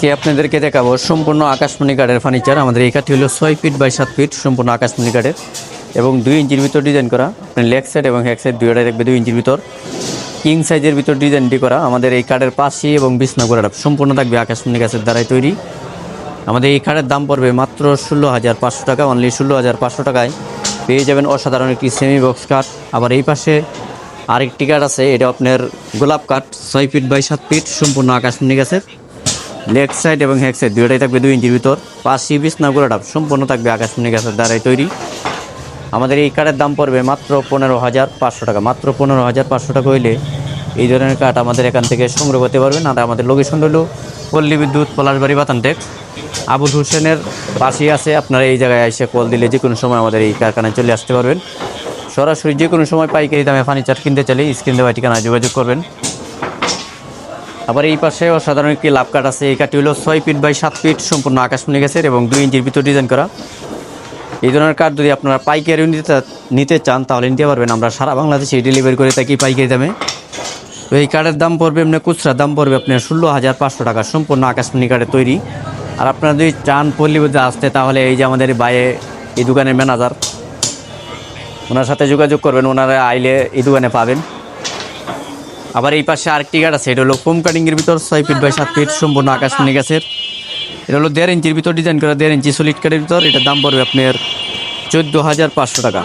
কে আপনাদেরকে দেখাবো সম্পূর্ণ আকাশমণি কাঠের ফার্নিচার আমাদের এই কাঠটি হলো ছয় ফিট বাই সাত ফিট সম্পূর্ণ আকাশমণি কাঠের এবং দুই ইঞ্চির ভিতর ডিজাইন করা। আপনার লেগ সাইড এবং হ্যাক সাইড দুইটাই দেখবে দুই ইঞ্চির ভিতর। কিং সাইজের ভিতর ডিজাইনটি করা। আমাদের এই কাঠের পাশে এবং বিছনা করা সম্পূর্ণ থাকবে আকাশমণি গাছের দ্বারাই তৈরি। আমাদের এই কাঠের দাম পড়বে মাত্র ষোলো হাজার পাঁচশো টাকা। অনলি ষোলো হাজার পাঁচশো টাকায় পেয়ে যাবেন অসাধারণ একটি সেমি বক্স কাঠ আবার এই পাশে আরেকটি কাঠ আছে। এটা আপনার গোলাপ কাঠ ছয় ফিট বাই সাত ফিট সম্পূর্ণ আকাশমণি গাছের। লেগ সাইড এবং হ্যাক সাইড দুইটাই থাকবে দুই ইঞ্চির ভিতর। পাশি বিছনা গোলাটা সম্পূর্ণ থাকবে আকাশমণি গাছের দ্বারাই তৈরি। আমাদের এই কাঠের দাম পড়বে মাত্র পনেরো হাজার পাঁচশো টাকা। মাত্র পনেরো হাজার পাঁচশো টাকা হইলে এই ধরনের কাঠ আমাদের এখান থেকে সংগ্রহ করতে পারবেন। আর আমাদের লোকেশন হলো পল্লী বিদ্যুৎ, পলাশবাড়ি, বাতানটেক। আবুল হোসেনের পাশেই আছে। আপনারা এই জায়গায় এসে কল দিলে যে কোনো সময় আমাদের এই কারখানায় চলে আসতে পারবেন। সরাসরি যে কোনো সময় পাইকারি দামে ফার্নিচার কিনতে চাইলে স্ক্রিন দেওয়া ঠিকানায় যোগাযোগ করবেন। আবার এই পাশে অসাধারণ একটি লাভ কাঠ আছে। এই কাঠটি হলো ছয় ফিট বাই সাত ফিট, সম্পূর্ণ আকাশ আকাশমণি গাছের এবং দুই ইঞ্চির ভিতর ডিজাইন করা। এই ধরনের কাঠ যদি আপনারা পাইকারি নিতে নিতে চান, তাহলে নিতে পারবেন। আমরা সারা বাংলাদেশে ডেলিভারি করে থাকি পাইকারি দামে। তো এই কাঠের দাম পড়বে এমনি খুচরা, দাম পড়বে আপনার ষোলো হাজার পাঁচশো টাকা, সম্পূর্ণ আকাশমণি কাঠের তৈরি। আর আপনারা যদি চান পল্লীবুদ্ধে আসতে, তাহলে এই যে আমাদের বাইরে এই দোকানের ম্যানেজার ওনার সাথে যোগাযোগ করবেন, ওনারা আইলে এই দোকানে পাবেন। আবার এই পাশে আরেকটি গাছ আছে, এটা হলো ফোম কাটিংয়ের ভিতর, ছয় ফিট বাই সাত ফিট, সম্পূর্ণ আকাশমণি গেছে এটা হলো দেড় ইঞ্চির ভিতর ডিজাইন করা, দেড় ইঞ্চি সলিড কাঠের ভিতর, এটার দাম পড়বে আপনার চোদ্দ হাজার পাঁচশো টাকা।